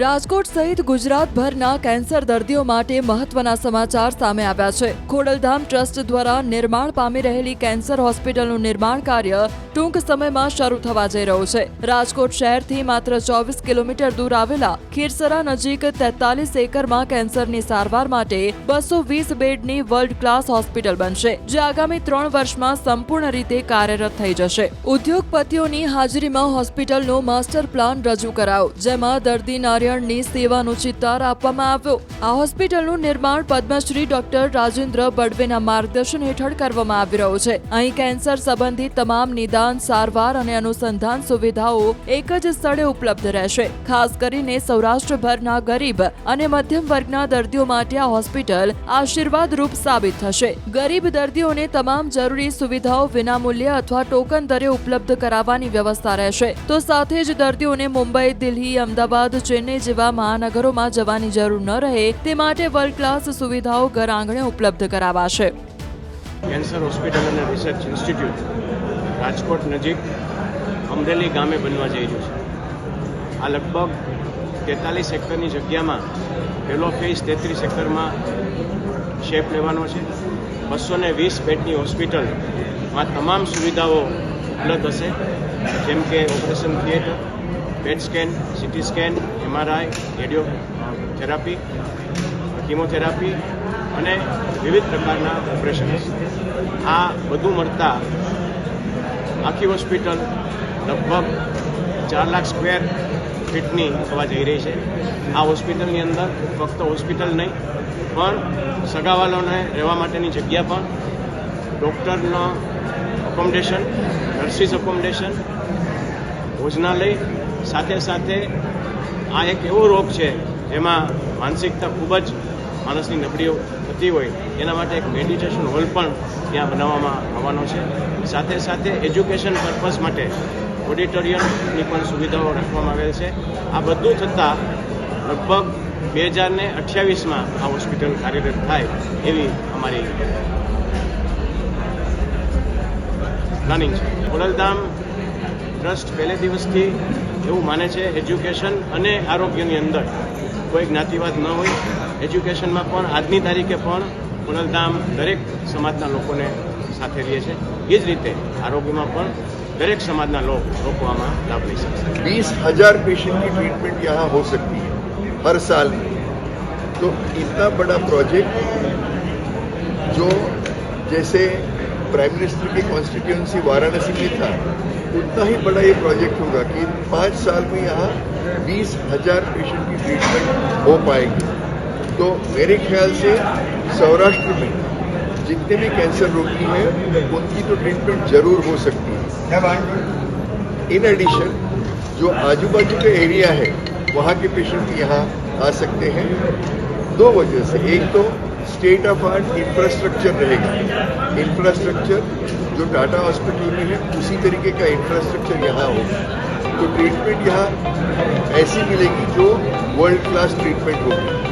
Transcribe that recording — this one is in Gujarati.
રાજકોટ સહિત ગુજરાતભરના કેન્સર દર્દીઓ માટે મહત્વના સમાચાર સામે આવ્યા છે. ખોડલધામ ટ્રસ્ટ દ્વારા નિર્માણ પામી રહેલી કેન્સર હોસ્પિટલનું નિર્માણ કાર્ય ટૂંક સમયમાં શરૂ થવા જઈ રહ્યું છે. રાજકોટ શહેરથી માત્ર ચોવીસ કિલોમીટર દૂર આવેલા ખીરસરા નજીક તેતાલીસ એકરમાં કેન્સરની સારવાર માટે બસો વીસ બેડની વર્લ્ડ ક્લાસ હોસ્પિટલ બનશે, જે આગામી ત્રણ વર્ષમાં સંપૂર્ણ રીતે કાર્યરત થઈ જશે. ઉદ્યોગપતિઓની હાજરીમાં હોસ્પિટલનો માસ્ટર પ્લાન રજૂ કરાયો, જેમાં દર્દી નારાયણની સેવાનો ચિતાર આપવામાં આવ્યો. આ હોસ્પિટલનું નિર્માણ પદ્મશ્રી ડોક્ટર રાજેન્દ્ર બડવેના માર્ગદર્શન હેઠળ કરવામાં આવી રહ્યું છે. અહીં કેન્સર સંબંધિત તમામ નિદાન સારવાર અને અનુસંધાન સુવિધાઓ એક જ સ્થળે ઉપલબ્ધ રહેશે. ખાસ કરીને સૌરાષ્ટ્રભરના ગરીબ અને મધ્યમ વર્ગના દર્દીઓ માટે આ હોસ્પિટલ આશીર્વાદરૂપ સાબિત થશે. ગરીબ દર્દીઓને તમામ જરૂરી સુવિધાઓ વિનામૂલ્ય અથવા ટોકન દરે ઉપલબ્ધ કરાવવાની વ્યવસ્થા રહેશે. તો સાથે જ દર્દીઓને મુંબઈ, દિલ્હી, અમદાવાદ, ચેન્નઈ જેવા મહાનગરોમાં જવાની જરૂર ન રહે તે માટે વર્લ્ડ ક્લાસ સુવિધાઓ ઘર આંગણે ઉપલબ્ધ કરાવાશે. કેન્સર હોસ્પિટલ અને રિસર્ચ ઇન્સ્ટિટ્યૂટ રાજકોટ નજીક અમરેલી ગામે બનવા જઈ રહ્યું છે. આ લગભગ તેતાલીસ એકરની જગ્યામાં પહેલો ફેઝ તેત્રીસ એકરમાં શેપ લેવાનો છે. બસો ને વીસ બેડની હોસ્પિટલમાં તમામ સુવિધાઓ ઉપલબ્ધ હશે. જેમ કે operation theatre PET scan CT scan MRI radio therapy chemotherapy અને વિવિધ પ્રકારના ઓપરેશન આ બધું મળતા આખી હોસ્પિટલ લગભગ ચાર લાખ સ્ક્વેર ફીટની થવા જઈ રહી છે. આ હોસ્પિટલની અંદર ફક્ત હોસ્પિટલ નહીં, પણ સગાવાલોને રહેવા માટેની જગ્યા પણ, ડૉક્ટરનો અકોમોડેશન નર્સિસ અકોમોડેશન ભોજનાલય, સાથે સાથે આ એક એવો રોગ છે એમાં માનસિકતા ખૂબ જ માણસની નબળીઓ થતી હોય, એના માટે એક મેડિટેશન હોલ પણ ત્યાં બનાવવામાં આવવાનો છે. સાથે સાથે એજ્યુકેશન પર્પઝ માટે ઓડિટોરિયમની પણ સુવિધાઓ રાખવામાં આવેલ છે. આ બધું થતાં લગભગ બે હજાર ને અઠ્યાવીસમાં આ હોસ્પિટલ કાર્યરત થાય એવી અમારી પ્લાનિંગ છે. ખોડલધામ ટ્રસ્ટ પહેલે દિવસથી એવું માને છે એજ્યુકેશન અને આરોગ્યની અંદર કોઈ જ્ઞાતિવાદ ન હોય એજ્યુકેશનમાં પણ આજની તારીખે પણ ખોડલધામ દરેક સમાજના લોકોને સાથે રહે છે એ જ રીતે આરોગ્યમાં પણ દરેક સમાજના લોકો લોકો આમાં લાભ લઈ શકશે बीस हजार पेशेंट की ट्रीटमेंट यहाँ हो सकती है हर साल में तो इतना बड़ा प्रोजेक्ट जो जैसे प्राइम मिनिस्टर की कॉन्स्टिट्यूंसी वाराणसी में था उतना ही बड़ा ये प्रोजेक्ट होगा कि पाँच साल में यहाँ बीस हज़ार पेशेंट की ट्रीटमेंट हो पाएगी। तो मेरे ख्याल से सौराष्ट्र में जितने भी कैंसर रोगी हैं उनकी तो ट्रीटमेंट ज़रूर हो सकती है। इन एडिशन जो आजू बाजू का एरिया है वहाँ के पेशेंट यहाँ आ सकते हैं। दो वजह से। एक तो स्टेट ऑफ़ आर्ट इंफ्रास्ट्रक्चर रहेगा। इंफ्रास्ट्रक्चर जो टाटा हॉस्पिटल में है उसी तरीके का इंफ्रास्ट्रक्चर यहाँ होगा। तो ट्रीटमेंट यहाँ ऐसी मिलेगी जो वर्ल्ड क्लास ट्रीटमेंट होगी